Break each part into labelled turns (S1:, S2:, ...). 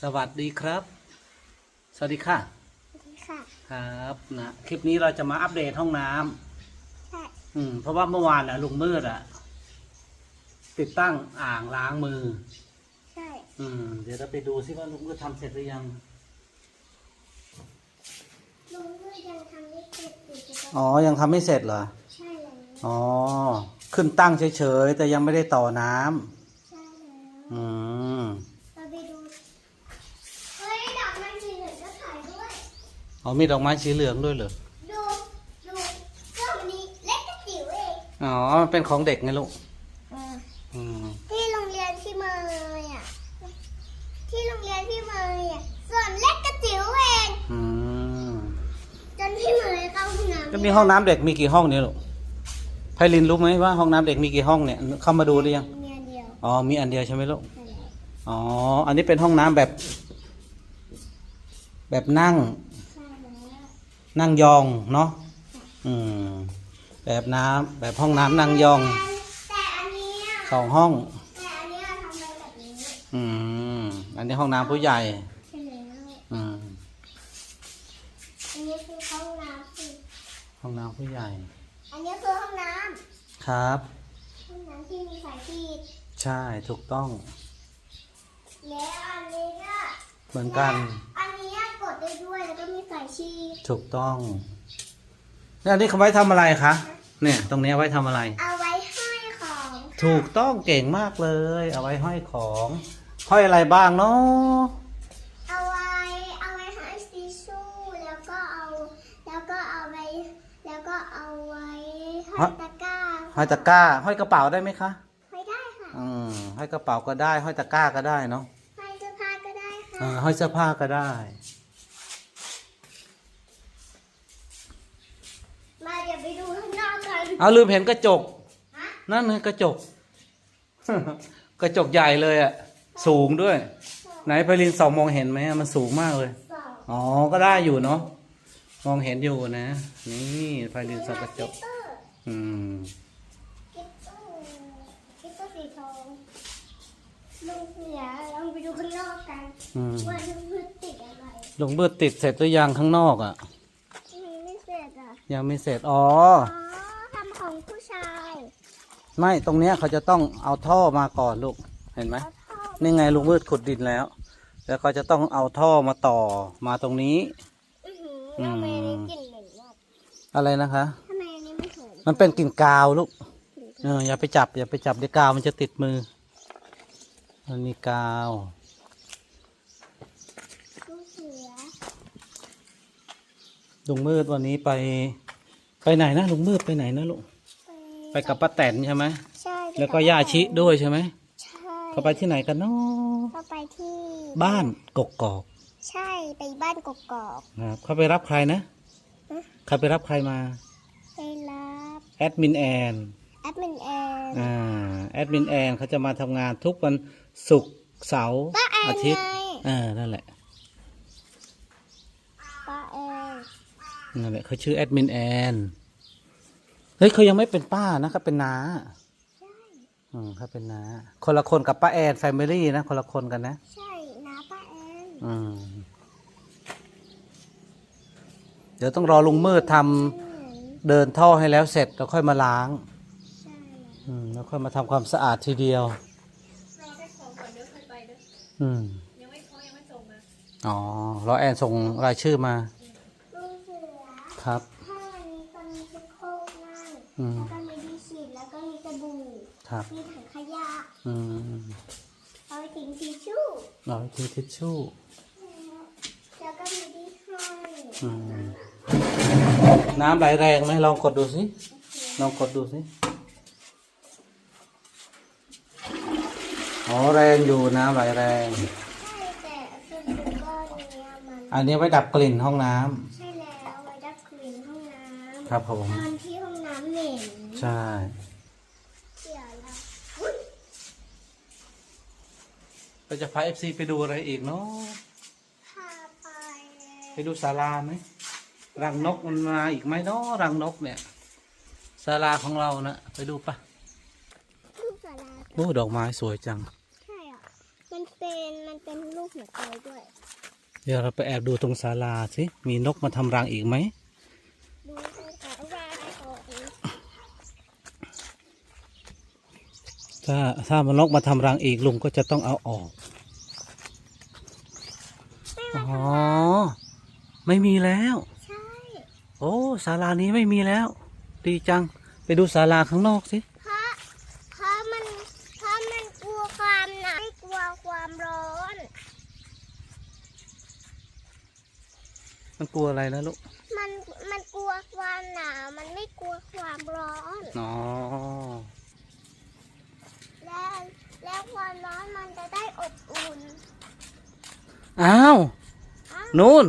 S1: สวัสดีครับ สวัสดีค่ะ
S2: สวัสดีค่ะ
S1: ครับนะคลิปนี้เราจะมาอัปเดตห้องน้ำ
S2: ใช่
S1: อืมเพราะว่าเมื่อวานน่ะลุงมืดอะติดตั้งอ่างล้างมือ
S2: ใช่
S1: อืม เดี๋ยวเราไปดูซิว่าลุงมืดทำเสร็จหรือยัง
S2: ลุงก็ยังทำไม่เสร็จอยู่จะ
S1: อ๋อ ยังทำไม่เสร็จเหรอ
S2: ใช่แล้ว
S1: อ๋อ ขึ้นตั้งเฉยๆ แต่ยังไม่ได้ต่อน้ำ
S2: ใช่แล้ว
S1: อืม
S2: เราไปดู เฮ้ยดอกไม้สีเหลืองก็ถ่ายด้วย
S1: อ๋อมีดอกไม้สีเหลืองด้วยเหรอ
S2: ดูดูเครื่องนี้เล็กกระจิ๋วเอง
S1: อ๋อมันเป็นของเด็กไงลูกอืม
S2: ที่โรงเรียนพี่เมยอะที่โรงเรียนพี่เมยอะส่วนเล็กกระจิ๋วเอง
S1: อืม
S2: จนพี่เมยเข้าห้องน้ำ
S1: ก็มีห้องน้ำเด็กมีกี่ห้องเนี่ยลูกไพลินรู้ไหมว่าห้องน้ำเด็กมีกี่ห้องเนี่ยเข้ามาดูหรือยัง
S2: มีอันเดียว
S1: อ๋อมีอันเดียวใช่ไหมลูก
S2: ใช่แล้ว
S1: อ๋อ อันนี้เป็นห้องน้ำแบบ แบบนั่ง
S2: ใช่แล้ว
S1: นั่งยองเนาะอืมแบบน้ำแบบห้องน้ำนั่งยอง
S2: แต่อันเนี้ย
S1: สองห้อง
S2: แต่อันเนี้ยทำไว้แบบนี้
S1: อืมอันนี้ห้องน้ำผู้ใหญ่
S2: ใช่แล้ว
S1: อืม
S2: อันนี้คือห้องน้ำสิ
S1: ห้องน้ำผู้ใหญ่
S2: อันนี้คือห้องน้
S1: ครับำ
S2: ห้องน้ำที่มีสายฟีด
S1: ใช่ถูกต้อง
S2: แล้วอันนี้ก็
S1: เหมือนกัน
S2: อันนี้กดได้ด้วยแล้วก็ มีสายชีด
S1: ถูกต้องแล้วอันนี้เขาไว้ทำอะไรคะ เนี่ย ตรงนี้เอาไว้ทำอะไร
S2: เอาไว้ห้อยของ
S1: ถูกต้องเก่งมากเลย เอาไว้ห้อยของ ห้อยอะไรบ้างเนาะ
S2: เอาไว้เอาไว้ห้อยทิชชู่แล้วก็เอา แล้วก็เอาไว้ แล้วก็เอาไว้ห้อยตะกร้า
S1: ห้อยตะกร้า ห้อยกระเป๋าได้ไหมคะ
S2: ห้อยได้ค่ะ
S1: อืมห้อยกระเป๋าก็ได้ ห้อยตะกร้าก็ได้เนาะ
S2: ห้อยเสื้อผ้าก็ได้ค่ะ
S1: อ่าห้อยเสื้อผ้าก็ได้
S2: มาเดี๋ยวไปดูข้างนอกกัน
S1: เอาลืมเห็นกระจก
S2: ฮะ
S1: นั่นไงกระจก กระจกใหญ่เลยอะสูงด้วย ไหนไพลินสองมองเห็นไหมอะมันสูงมากเลย
S2: สอง
S1: อ๋อ ก็ได้อยู่เนาะ มองเห็นอยู่นะ นี่ไพลินสองกระจก
S2: กิตเตอร์
S1: อืม
S2: กิตเตอร์กิตเตอร์สีทองลุงเสือลองไปดูข้างนอกกัน
S1: อืม
S2: ว่าลุงพืชติดอะไร
S1: ลงเบือติดเสร็จหรือยังข้างนอกอะ่ะ
S2: มีไม่เสร็จอะ
S1: ยังไม่เสร็จอ๋อ
S2: อ๋อทำของผู้ชาย
S1: ไม่ตรงเนี้ยเขาจะต้องเอาท่อมาก่อนลูกเห็นไหม
S2: เอาท่อ
S1: นี่ไงลุงมืดขุดดินแล้ว แล้วก็จะต้องเอาท่อมาต่อมาตรงนี้
S2: อื้อหือทำไมอันนี้กลิ่นเหม็นมาก
S1: อะไรนะคะ
S2: ทำไมอันนี้ไม่เหม็น
S1: มันเป็นกลิ่นกาวลูกเอออย่าไปจับ อย่าไปจับเดี๋ยวกาวมันจะติดมือ มันมีกาว
S2: ลูกเสือ
S1: ลุงมืดวันนี้ไป ไปไหนนะลุงมืดไปไหนนะลูก ไปกับป้าแตนใช่ไหม
S2: ใช่
S1: แล้วก็ย่าชิด้วยใช่ไหม
S2: ใช่
S1: เขาไปที่ไหนกันเนาะ
S2: เขาไปที่
S1: บ้านกกอก
S2: ใช่ไปบ้านกกอก
S1: นะครับเขาไปรับใครนะ
S2: ฮะ
S1: เขาไปรับใครมา
S2: ไปรับ
S1: แอดมินแอน
S2: แอดมินแอน
S1: อ่าแอดมินแอนเขาจะมาทำงานทุกวันศุกร์เสาร์
S2: ป้าแอน
S1: อาทิตย์
S2: ไง
S1: เออนั่นแหละ
S2: ป้าแอน
S1: นั่นแหละเขาชื่อแอดมินแอน เฮ้ยเขายังไม่เป็นป้านะเขาเป็นน้าอืมเขาเป็นน้าคนละคนกับป้าแอนแฟมิลี่นะคนละคนกันนะ
S2: ใช่นะป้าแอน
S1: อืมเดี๋ยวต้องรอลุงมืดทำ
S2: เหมือน
S1: เดินท่อให้แล้วเสร็จแล้วค่อยมาล้าง
S2: ใช่แล้ว
S1: อืมแล้วค่อยมาทำความสะอาดทีเดียว
S3: รอแค่ของก่อนเดี๋ยวค่อยไปเด้อ
S1: อืม
S3: ยังไม่เขายังไม่ส่งมา
S1: อ๋อรอแอนส่งรายชื่อมา
S2: ลูกเสือ
S1: ครับ
S2: ถ้าวันนี้ก็มีชักโครกนั่ง
S1: อืม
S2: แล้วก็มีที่ฉีดแล้วก็มีสบู่
S1: ครับ
S2: มีถังขยะ
S1: อืม
S2: เอาไปทิ้งทิชชู่
S1: รอทีทิชชู่
S2: แล้วก็มีที่ห้อย
S1: อืมน้ำไหลแรงไหมลองกดดูสิลองกดดูสิอ๋อแรงอยู่น้ำไหลแรง
S2: ใช่แต่คือคือก้อนเนี้ยมัน
S1: อันนี้ไว้ดับกลิ่นห้องน้ำ
S2: ใช่แล้วไว้ดับกลิ่นห้องน้ำ
S1: ครับผม
S2: ตอนที่
S1: ใช่
S2: เสียแล้วอุ๊ย
S1: เราจะพาเอฟซีไปดูอะไรอีกเนาะ
S2: พาไป
S1: ไปดูศาลาไหมรังนกมันมาอีกไหมเนาะรังนกเนี่ยศาลาของเรานะไปดูปะ
S2: ลูกสารา
S1: โอ้ดอกไม้สวยจัง
S2: ใช่อะมันเป็นมันเป็นรูปหัวใจด้วย
S1: เดี๋ยวเราไปแอบดูตรงศาลาสิมีนกมาทำรังอีกไหม
S2: ดูแต่ว่าก่อน
S1: ถ้าถ้ามันนกมาทำรังอีกลุงก็จะต้องเอาออก อ๋อ ไม่มีแล้ว
S2: ใช่
S1: โอ้ศาลานี้ไม่มีแล้ว ดีจัง ไปดูศาลาข้างนอกสิ
S2: เพราะ เพราะมัน เพราะมันกลัวความหนาวไม่กลัวความร้อน
S1: มันกลัวอะไรนะลูก
S2: มัน มันกลัวความหนาว มันไม่กลัวความร้อน
S1: อ๋อ
S2: แล้วแล้วความร้อนมันจะได้อบอุ่น
S1: อ้าว
S2: อ้าว
S1: นู่น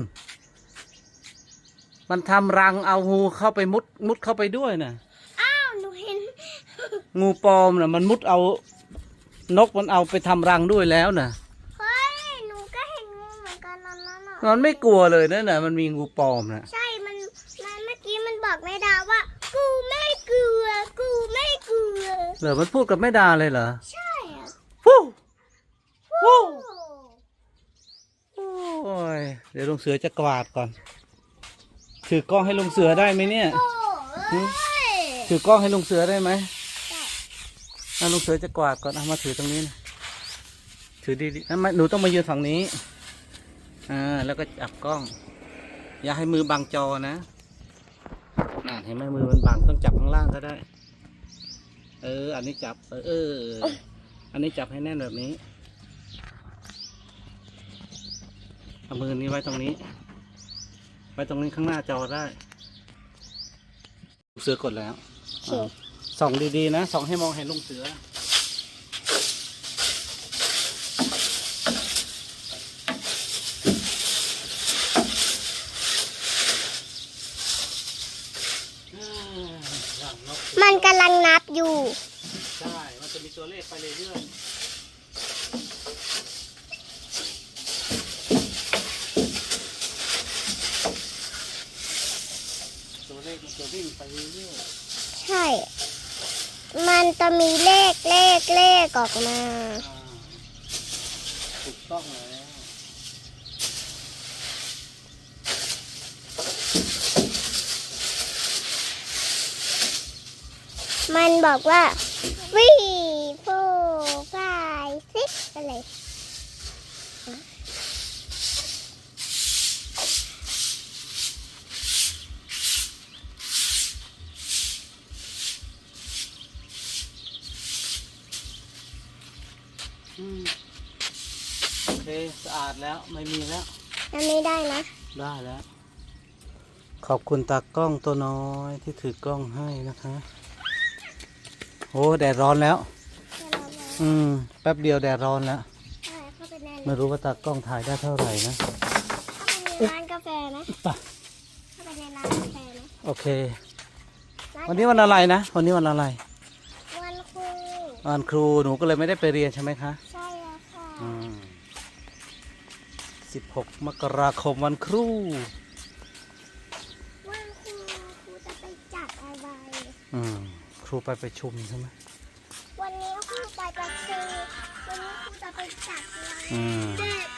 S1: มันทำรังเอางูเข้าไปมุดมุดเข้าไปด้วยน่ะ
S2: อ้าวหนูเห็น
S1: งูปลอมน่ะ มันมุดเอา นกมันเอาไปทำรังด้วยแล้วน่ะ
S2: เฮ้ย หนูก็เห็นงูเหมือนกันนั่นน่ะ
S1: มันไม่กลัวเลยนั่นน่ะ มันมีงูปลอมน่ะ
S2: ใช่ มัน มันเมื่อกี้มันบอกแม่ดาว่า กูไม่กลัว กูไม่กลัว
S1: เหรอมันพูดกับแม่ดาเลยเหรอ
S2: ใช่อะ
S1: ฟู้ฟู้
S2: โอ้
S1: โอ้ย เดี๋ยวลุงเสือจะกวาดก่อน ถือกล้องให้ลุงเสือได้ไหมเนี่ย
S2: โอ้เอ้ย
S1: ถือกล้องให้ลุงเสือได้ไหม
S2: ได้
S1: อะลุงเสือจะกวาดก่อนเอามาถือตรงนี้นะถือดีๆอะมาหนูต้องมายืนฝั่งนี้ อ่า แล้วก็จับกล้อง อย่าให้มือบังจอนะน่าเห็นไหมมือมันบังต้องจับข้างล่างก็ได้ เออ อันนี้จับ เออเออ อันนี้จับให้แน่นแบบนี้ เอามือนี้ไว้ตรงนี้ ไว้ตรงนี้ข้างหน้าจอได้ลุงเสือกดแล้ว
S2: โอเค
S1: อ่าส่องดีๆนะส่องให้มองเห็นลุงเสือ
S2: มันกำลังนับอยู่
S1: ใช่ มันจะมีตัวเลขไปเรื่อยๆตัวเลขมัน จะวิ่งไปเรื่อย
S2: ใช่ มันจะมีเลขเลขเลขออกมา
S1: ๆอ่าถูกต้องแล้ว
S2: มันบอกว่า three four five six อะไร
S1: สะอาดแล้วไม่มีแล้ว
S2: อันนี้ได้นะ
S1: ได้แล้ว ขอบคุณตากล้องตัวน้อยที่ถือกล้องให้นะคะโอ้แดดร้อนแล้ว อืม แป๊บเดียวแดดร้อนแล้ว
S2: เข้าไปใน
S1: ไม่รู้ว่าตากล้องถ่ายได้เท่าไหร่นะ
S2: เข้าไปในร้านกาแฟนะ
S1: ไป
S2: เข้าไปในร้านกาแฟนะ
S1: โอเค
S2: ร้า
S1: วันนี้วันอะไรนะ วันนี้วันอะไร
S2: วันครู
S1: วันครูหนูก็เลยไม่ได้ไปเรียนใช่ไหมคะ
S2: ใช่แล้วค่ะ
S1: อืม สิบหกมกราคมวันครู
S2: วันครูครูจะไปจัดอะไร
S1: อืม ครูไปประชุมใช่ไหม
S2: วันนี้ครูไปประชุมวันนี้ครูจะไปจัดอะไร
S1: อืม
S2: เด็ก